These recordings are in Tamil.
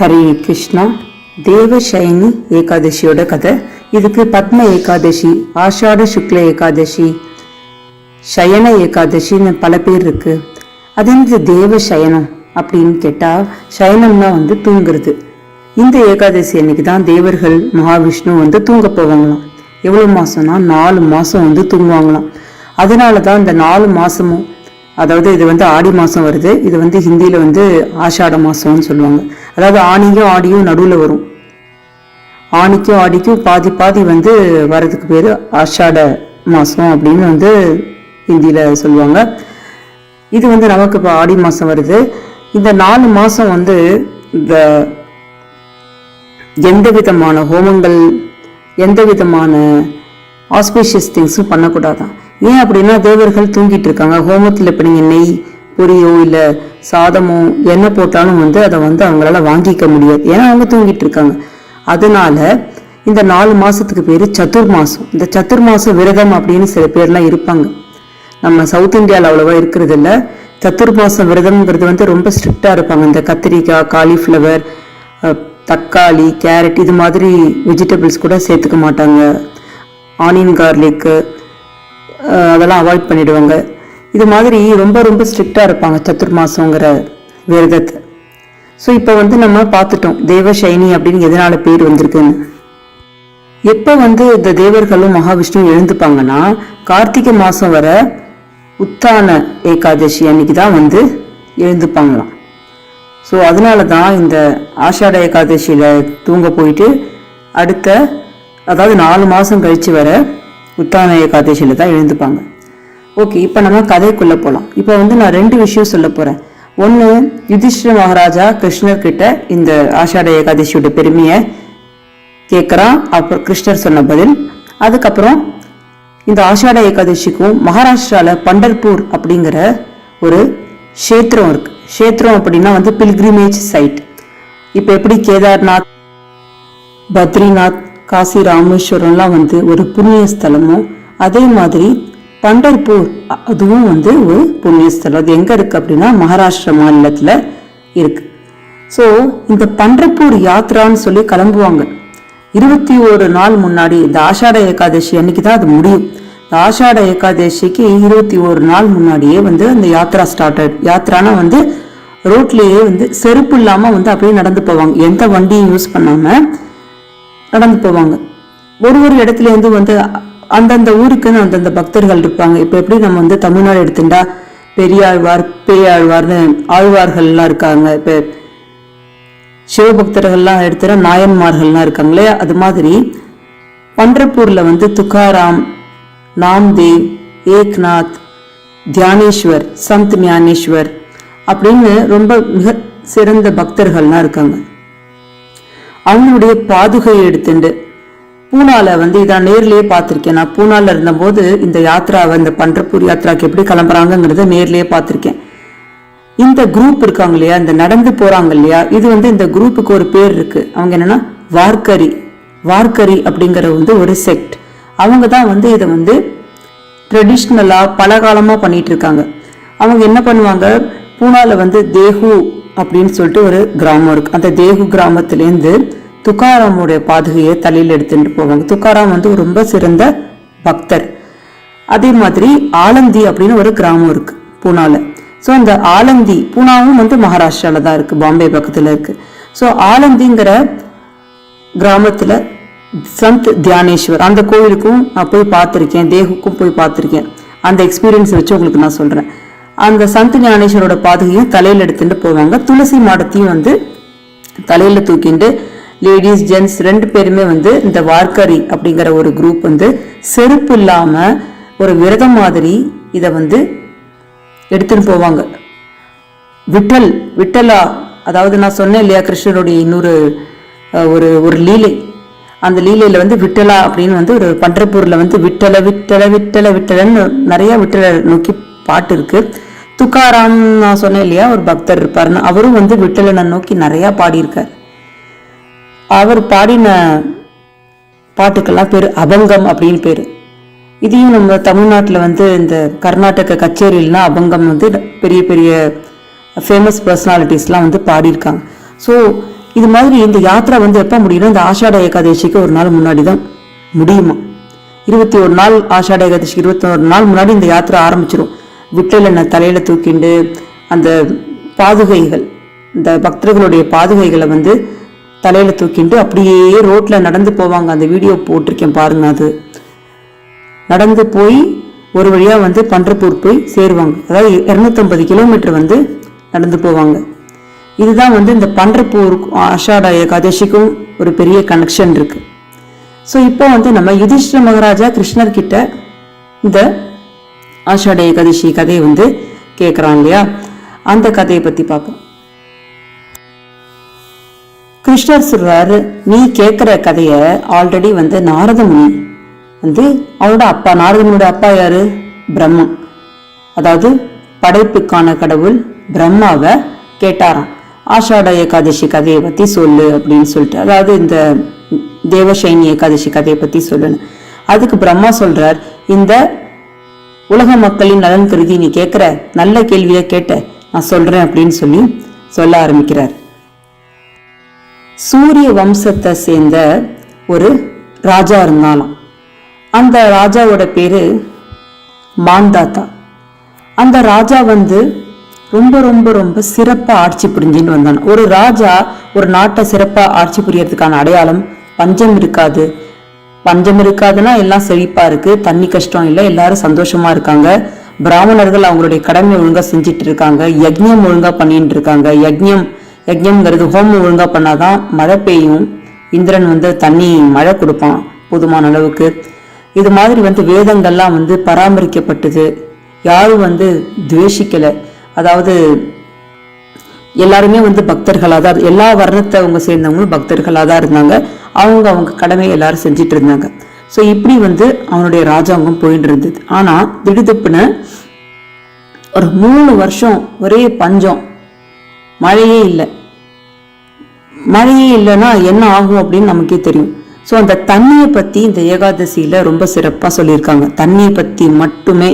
ஹரே கிருஷ்ணா. தேவசயனி ஏகாதசியோட கதை. இதுக்கு பத்ம ஏகாதசி ஆஷாட சுக்ல ஏகாதசி சயன ஏகாதசின்னு பல பேர் இருக்கு. அது இந்த தேவ சயனம் அப்படின்னு கேட்டா சயனம்னா வந்து தூங்குறது. இந்த ஏகாதசி அன்னைக்கு தான் தேவர்கள் மகாவிஷ்ணு வந்து தூங்க போவாங்களாம். எவ்வளவு மாசம்னா நாலு மாசம் வந்து தூங்குவாங்களாம். அதனால தான் இந்த நாலு மாசமும் அதாவது இது வந்து ஆடி மாசம் வருது. இது வந்து ஹிந்தியில வந்து ஆஷாட மாசம்னு சொல்லுவாங்க. அதாவது ஆணியும் ஆடியும் நடுவுல வரும். ஆணிக்கும் ஆடிக்கும் பாதி பாதி வந்து வரதுக்கு பேர் ஆஷாட மாசம் அப்படின்னு வந்து ஹிந்தியில சொல்லுவாங்க. இது வந்து நமக்கு இப்போ ஆடி மாசம் வருது. இந்த நாலு மாசம் வந்து இந்த எந்த விதமான ஹோமங்கள் எந்த விதமான ஆஸ்பிஷியஸ் திங்ஸும் பண்ணக்கூடாதான். ஏன் அப்படின்னா தேவர்கள் தூங்கிட்டு இருக்காங்க. ஹோமத்தில் இப்போ நீங்கள் நெய் பொரியோ இல்லை சாதமோ என்ன போட்டாலும் வந்து அதை வந்து அவங்களால வாங்கிக்க முடியாது. ஏன்னா அவங்க தூங்கிட்டு இருக்காங்க. அதனால இந்த நாலு மாசத்துக்கு பேர் சதுர்மாசம். இந்த சதுர் விரதம் அப்படின்னு சில பேர்லாம் இருப்பாங்க. நம்ம சவுத் இந்தியாவில் அவ்வளோவா இருக்கிறது இல்லை. சதுர்மாசம் விரதம்ங்கிறது வந்து ரொம்ப ஸ்ட்ரிக்டாக இருப்பாங்க. இந்த கத்திரிக்காய் காலிஃப்ளவர் தக்காளி கேரட் இது மாதிரி வெஜிடபிள்ஸ் கூட சேர்த்துக்க மாட்டாங்க. ஆனியன் கார்லிக்கு அதெல்லாம் அவாய்ட் பண்ணிடுவாங்க. இது மாதிரி ரொம்ப ரொம்ப ஸ்ட்ரிக்டாக இருப்பாங்க சத்துர் மாசங்கிற விரதத்தை. ஸோ இப்போ வந்து நம்ம பார்த்துட்டோம் தேவ சைனி அப்படின்னு எதனால பேர் வந்திருக்குன்னு. எப்போ வந்து இந்த தேவர்களும் மகாவிஷ்ணு எழுந்துப்பாங்கன்னா கார்த்திகை மாதம் வர உத்தான ஏகாதசி அன்னைக்கு தான் வந்து எழுந்துப்பாங்களாம். ஸோ அதனால தான் இந்த ஆஷாட ஏகாதசியில் தூங்க போயிட்டு அடுத்த அதாவது நாலு மாதம் கழித்து வர உத்தான ஏகாதசியில் தான் எழுந்துப்பாங்க. ஓகே இப்போ நம்ம கதைக்குள்ளே போகலாம் இப்போ வந்து நான் ரெண்டு விஷயம் சொல்ல போகிறேன் ஒன்று யுதிஷ்டிர மகாராஜா கிருஷ்ணர் கிட்ட இந்த ஆஷாட ஏகாதசியோட பெருமையை கேட்குறான் அப்புறம் கிருஷ்ணர் சொன்ன பதில் அதுக்கப்புறம் இந்த ஆஷாட ஏகாதசிக்கும் மகாராஷ்டிராவில் பண்டர்பூர் அப்படிங்கிற ஒரு க்ஷேத்திரம் இருக்குது க்ஷேத்திரம் அப்படின்னா வந்து பில்கிரிமேஜ் சைட். இப்போ எப்படி கேதார்நாத் பத்ரிநாத் காசி ராமேஸ்வரம்லாம் வந்து ஒரு புண்ணிய அதே மாதிரி பண்டர்பூர் அதுவும் வந்து ஒரு புண்ணிய ஸ்தலம். அது எங்கே இருக்குது அப்படின்னா மகாராஷ்டிரா மாநிலத்தில் இருக்கு. ஸோ இந்த பண்டர்பூர் யாத்ரான்னு சொல்லி கிளம்புவாங்க. இருபத்தி ஒரு நாள் முன்னாடி இந்த ஆஷாட ஏகாதசி அன்னைக்கு தான் அது முடியும். இந்த ஆஷாட ஏகாதசிக்கு இருபத்தி ஒரு நாள் முன்னாடியே வந்து அந்த யாத்ரா ஸ்டார்டட் யாத்ரானா வந்து ரோட்லேயே வந்து செருப்பு இல்லாமல் வந்து அப்படியே நடந்து போவாங்க. எந்த வண்டியும் யூஸ் பண்ணாமல் நடந்து போவாங்க. ஒரு ஒரு இடத்துல இருந்து வந்து அந்தந்த ஊருக்குன்னு அந்தந்த பக்தர்கள் இருப்பாங்க. இப்போ எப்படி நம்ம வந்து தமிழ்நாடு எடுத்துட்டா பெரியாழ்வார் பெரியாழ்வார்னு ஆழ்வார்கள்லாம் இருக்காங்க. இப்போ சிவபக்தர்கள்லாம் எடுத்துகிற நாயன்மார்கள்லாம் இருக்காங்க இல்லையா? அது மாதிரி பண்டர்பூர்ல வந்து துக்காராம் நாம்தேவ் ஏக்நாத் தியானேஸ்வர் சந்த் ஞானேஸ்வர் அப்படின்னு ரொம்ப மிக சிறந்த பக்தர்கள்லாம் இருக்காங்க. அவங்களுடைய பாதுகையை எடுத்துண்டு. பூனால வந்து இதான் நேர்லயே பார்த்துருக்கேன். நான் பூனால இருந்தபோது இந்த யாத்ராவை இந்த பண்டர்பூர் யாத்ராக்கு எப்படி கிளம்புறாங்கங்கிறத நேர்லயே பார்த்துருக்கேன். இந்த குரூப் இருக்காங்க இல்லையா? இந்த நடந்து போறாங்க இல்லையா? இது வந்து இந்த குரூப்புக்கு ஒரு பேர் இருக்கு. அவங்க என்னன்னா வார்க்கரி வார்க்கரி அப்படிங்கிற வந்து ஒரு செக்ட் அவங்க தான் வந்து இதை வந்து ட்ரெடிஷ்னலாக பல காலமாக பண்ணிட்டு இருக்காங்க. அவங்க என்ன பண்ணுவாங்க? பூனால வந்து தேஹு அப்படின்னு சொல்லிட்டு ஒரு கிராமம் இருக்கு. அந்த தேகு கிராமத்திலேருந்து துக்காராமுடைய பாதுகையை தலையில எடுத்துட்டு போவாங்க. துக்காராம் வந்து ரொம்ப சிறந்த பக்தர். அதே மாதிரி ஆலந்தி அப்படின்னு ஒரு கிராமம் இருக்கு பூனால. ஸோ அந்த ஆலந்தி பூனாவும் வந்து மகாராஷ்டிரால தான் இருக்கு பாம்பே பக்கத்துல இருக்கு. ஸோ ஆலந்திங்கிற கிராமத்துல சந்த் தியானேஸ்வர் அந்த கோவிலுக்கும் நான் போய் பார்த்துருக்கேன் தேகுக்கும் போய் பார்த்துருக்கேன். அந்த எக்ஸ்பீரியன்ஸ் வச்சு உங்களுக்கு நான் சொல்றேன். அந்த சந்த் ஞானேஸ்வரோட பாதுகையும் தலையில் எடுத்துட்டு போவாங்க. துளசி மாடத்தையும் வந்து தலையில் தூக்கிண்டு லேடிஸ் ஜென்ட்ஸ் ரெண்டு பேருமே வந்து இந்த வார்க்கரி அப்படிங்கிற ஒரு குரூப் வந்து செருப்பு இல்லாமல் ஒரு விரதம் மாதிரி இதை வந்து எடுத்துட்டு போவாங்க. விட்டல் விட்டலா அதாவது நான் சொன்னேன் இல்லையா கிருஷ்ணருடைய இன்னொரு ஒரு ஒரு லீலை. அந்த லீலையில் வந்து விட்டலா அப்படின்னு வந்து ஒரு பண்டரப்பூரில் வந்து விட்டலை விட்டலை விட்டலை விட்டலன்னு நிறையா விட்டலை நோக்கி பாட்டு இருக்குது துக்காராம் நான் சொன்னேன் இல்லையா ஒரு பக்தர் இருப்பாருன்னு. அவரும் வந்து விட்டலனை நோக்கி நிறையா பாடியிருக்கார். அவர் பாடின பாட்டுக்கெல்லாம் பேர் அபங்கம் அப்படின்னு பேர். இதையும் நம்ம தமிழ்நாட்டில் வந்து இந்த கர்நாடக கச்சேரியிலாம் அபங்கம் வந்து பெரிய பெரிய ஃபேமஸ் பர்சனாலிட்டிஸ்லாம் வந்து பாடியிருக்காங்க. ஸோ இது மாதிரி இந்த யாத்திரை வந்து எப்போ முடியும்னா இந்த ஆஷாட ஏகாதசிக்கு ஒரு நாள் முன்னாடி தான் முடியுமா? இருபத்தி ஒரு நாள் ஆஷாட ஏகாதசிக்கு இருபத்தி ஒரு நாள் முன்னாடி இந்த யாத்திரை ஆரம்பிச்சிடும் விட்டல் என்ன தலையில தூக்கிண்டு அந்த பாதுகைகள் இந்த பக்தர்களுடைய பாதுகைகளை வந்து தலையில தூக்கிண்டு அப்படியே ரோட்ல நடந்து போவாங்க. அந்த வீடியோ போட்டிருக்கேன் பாருங்க அது. நடந்து போய் ஒரு வழியா வந்து பன்றப்பூர் போய் சேருவாங்க. அதாவது இருநூத்தம்பது கிலோமீட்டர் வந்து நடந்து போவாங்க. இதுதான் வந்து இந்த பன்றப்பூருக்கும் ஆஷாட ஏகாதசிக்கும் ஒரு பெரிய கனெக்ஷன் இருக்கு. ஸோ இப்போ வந்து நம்ம யுதிஷ்டிர மகாராஜா கிருஷ்ணர்கிட்ட இந்த ஆஷாட ஏகாதசி கதையை வந்து கேட்குறான் இல்லையா? அந்த கதையை பத்தி பார்ப்போம். கிருஷ்ணர் சொல்றாரு நீ கேட்குற கதையை ஆல்ரெடி வந்து நாரதமுனி வந்து அவரோட அப்பா நாரதனோட அப்பா யாரு? பிரம்மா அதாவது படைப்புக்கான கடவுள் பிரம்மாவை கேட்டாராம். ஆஷாட ஏகாதசி கதையை பத்தி சொல்லு அப்படின்னு சொல்லிட்டு அதாவது இந்த தேவசைனி ஏகாதசி கதையை பத்தி சொல்லுன்னு அதுக்கு பிரம்மா சொல்றார் இந்த உலக மக்களின் நலன் கருதி நீ கேட்குற நல்ல கேள்வியை கேட்ட நான் சொல்றேன் அப்படின்னு சொல்லி சொல்ல ஆரம்பிக்கிறார். சூரிய வம்சத்தை சேர்ந்த ஒரு ராஜா இருந்தாலும் அந்த ராஜாவோட பேரு மாந்தாத்தா. அந்த ராஜா வந்து ரொம்ப ரொம்ப ரொம்ப சிறப்பா ஆட்சி புரிஞ்சுன்னு வந்தான். ஒரு ராஜா ஒரு நாட்டை சிறப்பா ஆட்சி புரியறதுக்கான அடையாளம் பஞ்சம் இருக்காது. பஞ்சம் இருக்காதுன்னா எல்லாம் செழிப்பா இருக்கு. தண்ணி கஷ்டம் இல்லை. எல்லாரும் சந்தோஷமா இருக்காங்க. பிராமணர்கள் அவங்களுடைய கடமை ஒழுங்கா செஞ்சுட்டு இருக்காங்க. யஜ்யம் ஒழுங்கா பண்ணிட்டு இருக்காங்க. யஜ்யம் யக்ஞம்ங்கிறது ஹோமம் ஒழுங்கா பண்ணாதான் மழை பெய்யும். இந்திரன் வந்து தண்ணி மழை கொடுப்பான் போதுமான அளவுக்கு. இது மாதிரி வந்து வேதங்கள்லாம் வந்து பராமரிக்கப்பட்டது. யாரும் வந்து துவேஷிக்கலை. அதாவது எல்லாருமே வந்து பக்தர்களாக தான் எல்லா வர்ணத்தை அவங்க சேர்ந்தவங்களும் பக்தர்களாக தான் இருந்தாங்க. அவங்க அவங்க கடமையை எல்லாரும் செஞ்சுட்டு இருந்தாங்க. ஸோ இப்படி வந்து அவனுடைய ராஜாங்கம் போயிட்டு இருந்தது. ஆனால் திடுதிப்புன்னு ஒரு மூணு வருஷம் ஒரே பஞ்சம். மழையே இல்லை. மழையே இல்லைன்னா என்ன ஆகும் அப்படின்னு நமக்கே தெரியும். ஸோ அந்த தண்ணியை பற்றி இந்த ஏகாதசியில் ரொம்ப சிறப்பாக சொல்லியிருக்காங்க. தண்ணியை பற்றி மட்டுமே.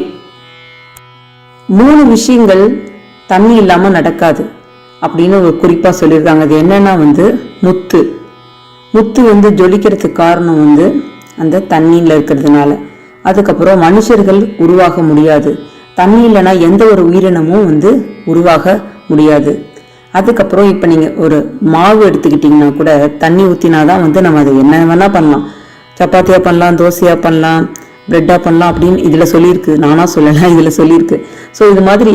மூணு விஷயங்கள் தண்ணி இல்லாமல் நடக்காது. அப்படின்னு ஒரு குறிப்பாக சொல்லியிருக்காங்க. அது என்னென்னா வந்து முத்து. முத்து வந்து ஜொலிக்கிறதுக்கு காரணம் வந்து அந்த தண்ணியில் இருக்கிறதுனால. அதுக்கப்புறம் மனுஷர்கள் உருவாக முடியாது. தண்ணி இல்லைன்னா எந்த ஒரு உயிரினமும் வந்து உருவாக முடியாது. அதுக்கப்புறம் இப்போ நீங்கள் ஒரு மாவு எடுத்துக்கிட்டிங்கன்னா கூட தண்ணி ஊற்றினா தான் வந்து நம்ம அதை என்ன வேணால் பண்ணலாம். சப்பாத்தியாக பண்ணலாம் தோசையாக பண்ணலாம் ப்ரெட்டாக பண்ணலாம் அப்படின்னு இதில் சொல்லியிருக்கு. நானாக சொல்லலாம் இதில் சொல்லியிருக்கு. ஸோ இது மாதிரி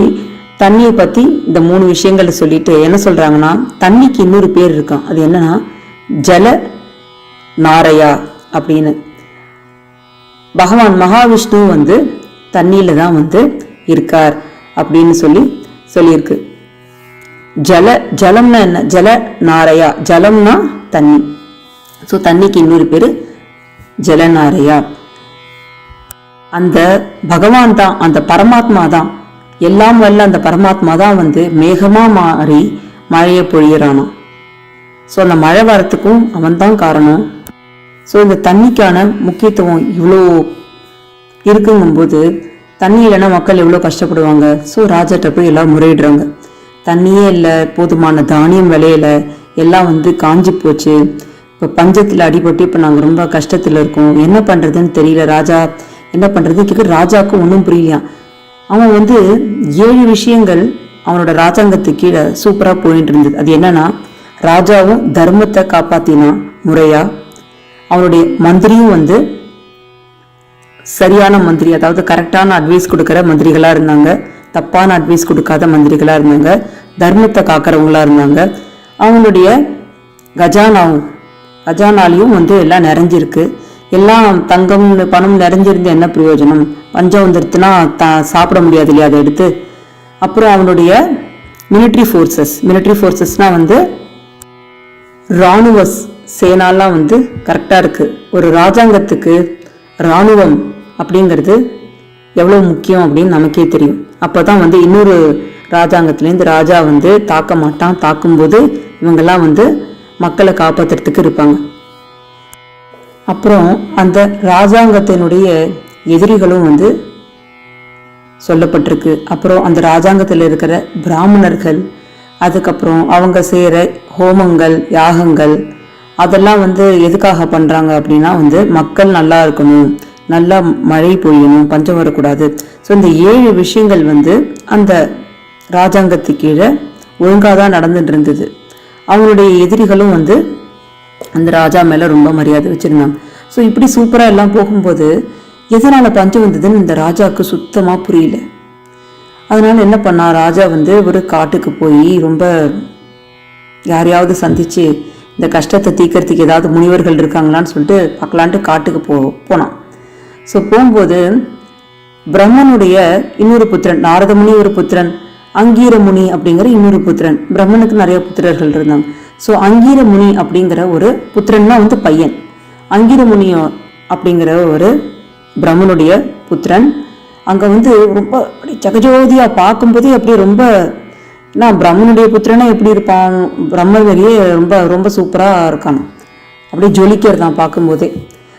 தண்ணியை பற்றி இந்த மூணு விஷயங்களை சொல்லிட்டு என்ன சொல்கிறாங்கன்னா தண்ணிக்கு இன்னொரு பேர் இருக்கும் அது என்னன்னா ஜல நாரையா அப்படின்னு. பகவான் மகாவிஷ்ணு வந்து தண்ணியில் தான் வந்து இருக்கார் அப்படின்னு சொல்லி சொல்லியிருக்கு. ஜல ஜலம்னா என்ன? ஜல நாரையா. ஜலம்னா தண்ணி. ஸோ தண்ணிக்கு இன்னொரு பேர் ஜலநாரையா அந்த பகவான் தான் அந்த பரமாத்மா தான் எல்லாம் வல்ல அந்த பரமாத்மா தான் வந்து மேகமா மாறி மழையை பொழியறானாம். ஸோ அந்த மழை வரத்துக்கும் அவன் தான் காரணம். ஸோ இந்த தண்ணிக்கான முக்கியத்துவம் இவ்வளோ இருக்குங்கும்போது தண்ணி இல்லைன்னா மக்கள் எவ்வளோ கஷ்டப்படுவாங்க? ஸோ ராஜாட்ட போய் எல்லாம் முறையிடுறாங்க. தண்ணியே இல்லை போதுமான தானியம் விளையல எல்லாம் வந்து காஞ்சி போச்சு. இப்போ பஞ்சத்தில் அடிபட்டு இப்போ நாங்கள் ரொம்ப கஷ்டத்தில் இருக்கோம். என்ன பண்ணுறதுன்னு தெரியல ராஜா. என்ன பண்ணுறது கேட்க ராஜாவுக்கு ஒன்றும் புரியலையாம். அவன் வந்து ஏழு விஷயங்கள் அவனோட ராஜாங்கத்துக்கு கீழே சூப்பராக போயிட்டு இருந்தது அது என்னன்னா ராஜாவும் தர்மத்தை காப்பாத்தினான் முறையா அவனுடைய மந்திரியும் வந்து சரியான மந்திரி அதாவது கரெக்டான அட்வைஸ் கொடுக்குற மந்திரிகளாக இருந்தாங்க. தப்பான அட்வைஸ் கொடுக்காத மந்திரிகளாக இருந்தாங்க. தர்மத்தை காக்கிறவங்களா இருந்தாங்க. அவங்களுடைய கஜானாவும் கஜானாலையும் வந்து எல்லாம் நிறைஞ்சிருக்கு. எல்லாம் தங்கம் பணம் நிறைஞ்சிருந்து என்ன பிரயோஜனம்? பஞ்சம் வந்துருச்சுன்னா த சாப்பிட முடியாது இல்லையா அதை எடுத்து? அப்புறம் அவனுடைய மிலிட்ரி ஃபோர்ஸஸ் மிலிட்ரி ஃபோர்ஸஸ்னால் வந்து இராணுவ சேனாலாம் வந்து கரெக்டாக இருக்குது ஒரு ராஜாங்கத்துக்கு இராணுவம் அப்படிங்கிறது எவ்வளோ முக்கியம் அப்படின்னு நமக்கே தெரியும். அப்போ தான் வந்து இன்னொரு ராஜாங்கத்துலேருந்து ராஜா வந்து தாக்க மாட்டான் தாக்கும்போது இவங்கெல்லாம் வந்து மக்களை காப்பாற்றுறதுக்கு இருப்பாங்க. அப்புறம் அந்த ராஜாங்கத்தினுடைய எதிரிகளும் வந்து சொல்லப்பட்டிருக்கு. அப்புறம் அந்த ராஜாங்கத்தில் இருக்கிற பிராமணர்கள் அதுக்கப்புறம் அவங்க செய்கிற ஹோமங்கள் யாகங்கள் அதெல்லாம் வந்து எதுக்காக பண்ணுறாங்க அப்படின்னா வந்து மக்கள் நல்லா இருக்கணும் நல்லா மழை பொழியணும் பஞ்சம் வரக்கூடாது. ஸோ இந்த ஏழு விஷயங்கள் வந்து அந்த ராஜாங்கத்து கீழே ஒழுங்காக தான் நடந்துட்டு இருந்தது. அவங்களுடைய எதிரிகளும் வந்து அந்த ராஜா மேலே ரொம்ப மரியாதை வச்சுருந்தாங்க ஸோ இப்படி சூப்பராக எல்லாம் போகும்போது எதனால் பஞ்சம் வந்ததுன்னு இந்த ராஜாவுக்கு சுத்தமாக புரியல. அதனால என்ன பண்ணா ராஜா வந்து ஒரு காட்டுக்கு போய் ரொம்ப யாரையாவது சந்திச்சு இந்த கஷ்டத்தை தீர்க்கறதுக்கு ஏதாவது முனிவர்கள் இருக்காங்களான்னு சொல்லிட்டு பார்க்கலான்ட்டு காட்டுக்கு போ போனான். ஸோ போகும்போது பிரம்மனுடைய இன்னொரு புத்திரன் நாரத முனி ஒரு புத்திரன் அங்கீர முனி அப்படிங்கிற இன்னொரு புத்திரன் பிரம்மனுக்கு நிறைய புத்திரர்கள் இருந்தாங்க. ஸோ அங்கீர முனி அப்படிங்கிற ஒரு புத்திரன்னா வந்து பையன். அங்கீர முனி அப்படிங்கிற ஒரு பிரம்மனுடைய புத்திரன். அங்கே வந்து ரொம்ப அப்படி ஜெகஜோதியாக பார்க்கும்போதே அப்படியே ரொம்ப நான் பிரம்மனுடைய புத்திரனா எப்படி இருப்பான்? பிரம்ம வெளியே ரொம்ப ரொம்ப சூப்பராக இருக்கான். அப்படியே ஜொலிக்கிறதான் பார்க்கும்போதே.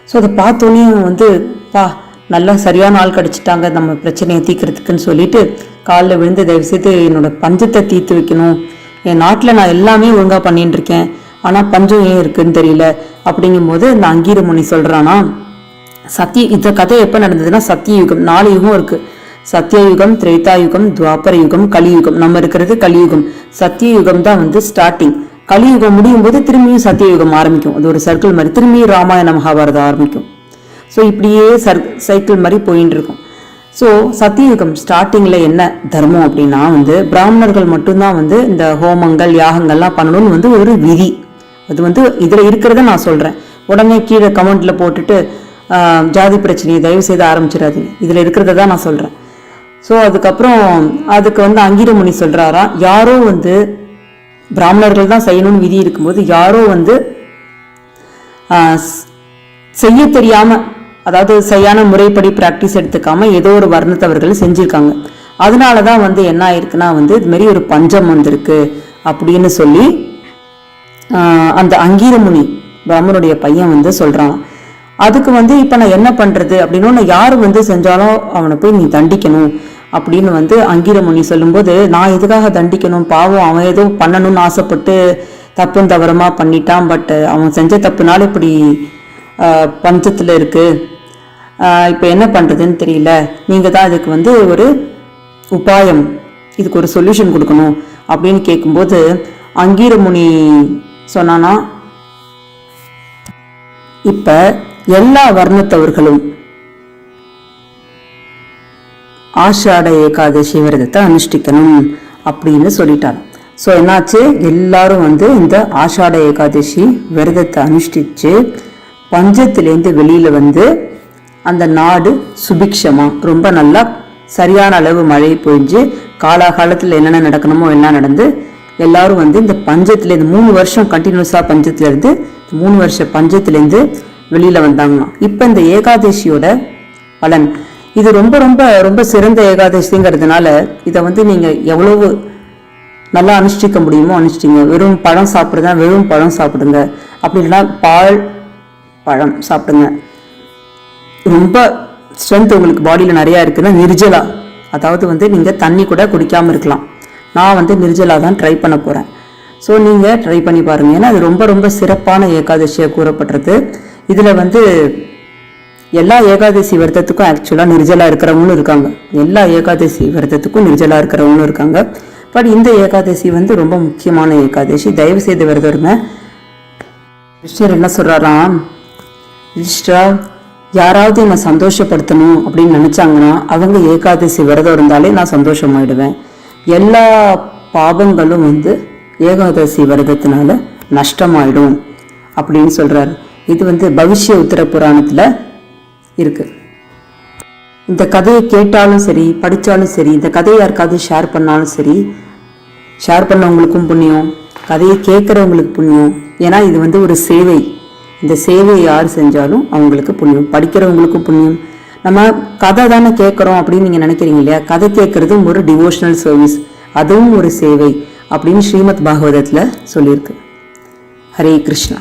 ஸோ அதை பார்த்தோன்னே வந்து பா நல்லா சரியான ஆள் கிடச்சிட்டாங்க. நம்ம பிரச்சனையை தீர்க்கறதுக்குன்னு சொல்லிட்டு காலில் விழுந்து தயவு செய்து என்னோட பஞ்சத்தை தீர்த்து வைக்கணும். என் நாட்டில் நான் எல்லாமே ஒழுங்காக பண்ணிட்டு இருக்கேன். ஆனால் பஞ்சம் ஏன் இருக்குன்னு தெரியல. அப்படிங்கும்போது இந்த அங்கீரமுனி சொல்கிறானா சத்திய இந்த கதை எப்போ நடந்ததுன்னா சத்தியயுகம். நாலு யுகம் இருக்குது சத்தியயுகம் திரேதாயுகம் துவாபர யுகம் கலியுகம். நம்ம இருக்கிறது கலியுகம். சத்தியயுகம் தான் வந்து ஸ்டார்டிங் கலியுகம் முடியும் போது திரும்பியும் சத்தியயுகம் ஆரம்பிக்கும். அது ஒரு சர்க்கிள் மாதிரி. திரும்பியும் ராமாயண மகாபாரதம் ஆரம்பிக்கும். ஸோ இப்படியே சர் சைக்கிள் மாதிரி போயின்னு இருக்கும். ஸோ சத்தியுகம் ஸ்டார்டிங்கில் என்ன தர்மம் அப்படின்னா வந்து பிராமணர்கள் மட்டும்தான் வந்து இந்த ஹோமங்கள் யாகங்கள்லாம் பண்ணணும்னு வந்து ஒரு விதி. அது வந்து இதில் இருக்கிறத நான் சொல்கிறேன் உடனே கீழே கமெண்ட்டில் போட்டுட்டு ஜாதி பிரச்சனையை தயவு செய்து ஆரம்பிச்சிடாதீங்க. இதில் இருக்கிறத தான் நான் சொல்கிறேன் ஸோ அதுக்கப்புறம் அதுக்கு வந்து அங்கீரமுனி சொல்கிறாரா யாரோ வந்து பிராமணர்கள் தான் செய்யணும்னு விதி இருக்கும்போது யாரோ வந்து செய்ய தெரியாமல் அதாவது சரியான முறைப்படி ப்ராக்டிஸ் எடுத்துக்காம ஏதோ ஒரு வர்ணத்தவர்கள் செஞ்சுருக்காங்க. அதனால தான் வந்து என்ன ஆயிருக்குன்னா வந்து இதுமாரி ஒரு பஞ்சம் வந்திருக்கு அப்படின்னு சொல்லி அந்த அங்கீரமுனி பிரம்மனுடைய பையன் வந்து சொல்கிறான் அதுக்கு வந்து இப்போ நான் என்ன பண்ணுறது அப்படின்னு நான் யார் வந்து செஞ்சாலும் அவனை போய் நீ தண்டிக்கணும் அப்படின்னு வந்து அங்கீரமுனி சொல்லும்போது நான் எதுக்காக தண்டிக்கணும்? பாவம் அவன் ஏதோ பண்ணணும்னு ஆசைப்பட்டு தப்பும் தவறமாக பண்ணிட்டான் பட் அவன் செஞ்ச தப்புனால இப்படி பஞ்சத்தில் இருக்குது இப்போ என்ன பண்ணுறதுன்னு தெரியல. நீங்கள் தான் இதுக்கு வந்து ஒரு உபாயம் இதுக்கு ஒரு சொல்யூஷன் கொடுக்கணும் அப்படின்னு கேட்கும்போது அங்கீரமுனி சொன்னானா இப்போ எல்லா வர்ணத்தவர்களும் ஆஷாட ஏகாதசி விரதத்தை அனுஷ்டிக்கணும் அப்படின்னு சொல்லிட்டார் ஸோ என்னாச்சு? எல்லாரும் வந்து இந்த ஆஷாட ஏகாதசி விரதத்தை அனுஷ்டிச்சு பஞ்சத்திலேருந்து வெளியில் வந்து அந்த நாடு சுபிக்ஷமா? ரொம்ப நல்லா சரியான அளவு மழை பொழிஞ்சு காலாகாலத்தில் என்னென்ன நடக்கணுமோ எல்லாம் நடந்து எல்லாரும் வந்து இந்த பஞ்சத்திலேருந்து மூணு வருஷம் கண்டினியூஸாக பஞ்சத்திலேருந்து மூணு வருஷ பஞ்சத்துலேருந்து வெளியில வந்தாங்களாம். இப்போ இந்த ஏகாதசியோட பலன். இது ரொம்ப ரொம்ப ரொம்ப சிறந்த ஏகாதசிங்கிறதுனால இதை வந்து நீங்க எவ்வளவு நல்லா அனுஷ்டிக்க முடியுமோ அனுஷ்டிங்க. வெறும் பழம் சாப்பிடுங்க வெறும் பழம் சாப்பிடுங்க. அப்படி இல்லைன்னா பால் பழம் சாப்பிடுங்க. ரொம்ப ஸ்ட்ரென்த் உங்களுக்கு பாடியில் நிறையா இருக்குதுன்னா நிர்ஜலா. அதாவது வந்து நீங்கள் தண்ணி கூட குடிக்காமல் இருக்கலாம். நான் வந்து நிர்ஜலா தான் ட்ரை பண்ண போகிறேன் ஸோ நீங்கள் ட்ரை பண்ணி பாருங்கள் ஏன்னா அது ரொம்ப ரொம்ப சிறப்பான ஏகாதசியாக கூறப்படுறது இதில் வந்து எல்லா ஏகாதசி விரதத்துக்கும் ஆக்சுவலாக நிர்ஜலாக இருக்கிறவங்களும் இருக்காங்க. எல்லா ஏகாதசி விரதத்துக்கும் நிர்ஜலாக இருக்கிறவங்களும் இருக்காங்க. பட் இந்த ஏகாதசி வந்து ரொம்ப முக்கியமான ஏகாதசி. தயவு செய்து விரதம் இருங்க. கிருஷ்ணர் என்ன சொல்கிறாராம் யுதிஷ்டா யாராவது என்னை சந்தோஷப்படுத்தணும் அப்படின்னு நினச்சாங்கன்னா அவங்க ஏகாதசி விரதம் இருந்தாலே நான் சந்தோஷமாயிடுவேன். எல்லா பாவங்களும் வந்து ஏகாதசி விரதத்தினால நஷ்டமாயிடும் அப்படின்னு சொல்கிறார் இது வந்து பவிஷ்ய உத்தர புராணத்தில் இருக்குது இந்த கதையை கேட்டாலும் சரி படித்தாலும் சரி இந்த கதையை யாருக்காவது ஷேர் பண்ணாலும் சரி ஷேர் பண்ணவங்களுக்கும் புண்ணியம் கதையை கேட்குறவங்களுக்கு புண்ணியம். ஏன்னா இது வந்து ஒரு சேவை. இந்த சேவையை யார் செஞ்சாலும் அவங்களுக்கு புண்ணியம் படிக்கிறவங்களுக்கும் புண்ணியம். நம்ம கதை தானே கேட்குறோம் அப்படின்னு நீங்கள் நினைக்கிறீங்க இல்லையா? கதை கேட்குறதும் ஒரு டிவோஷனல் சர்வீஸ் அதுவும் ஒரு சேவை அப்படின்னு ஸ்ரீமத் பாகவதத்தில் சொல்லியிருக்கு. ஹரே கிருஷ்ணா.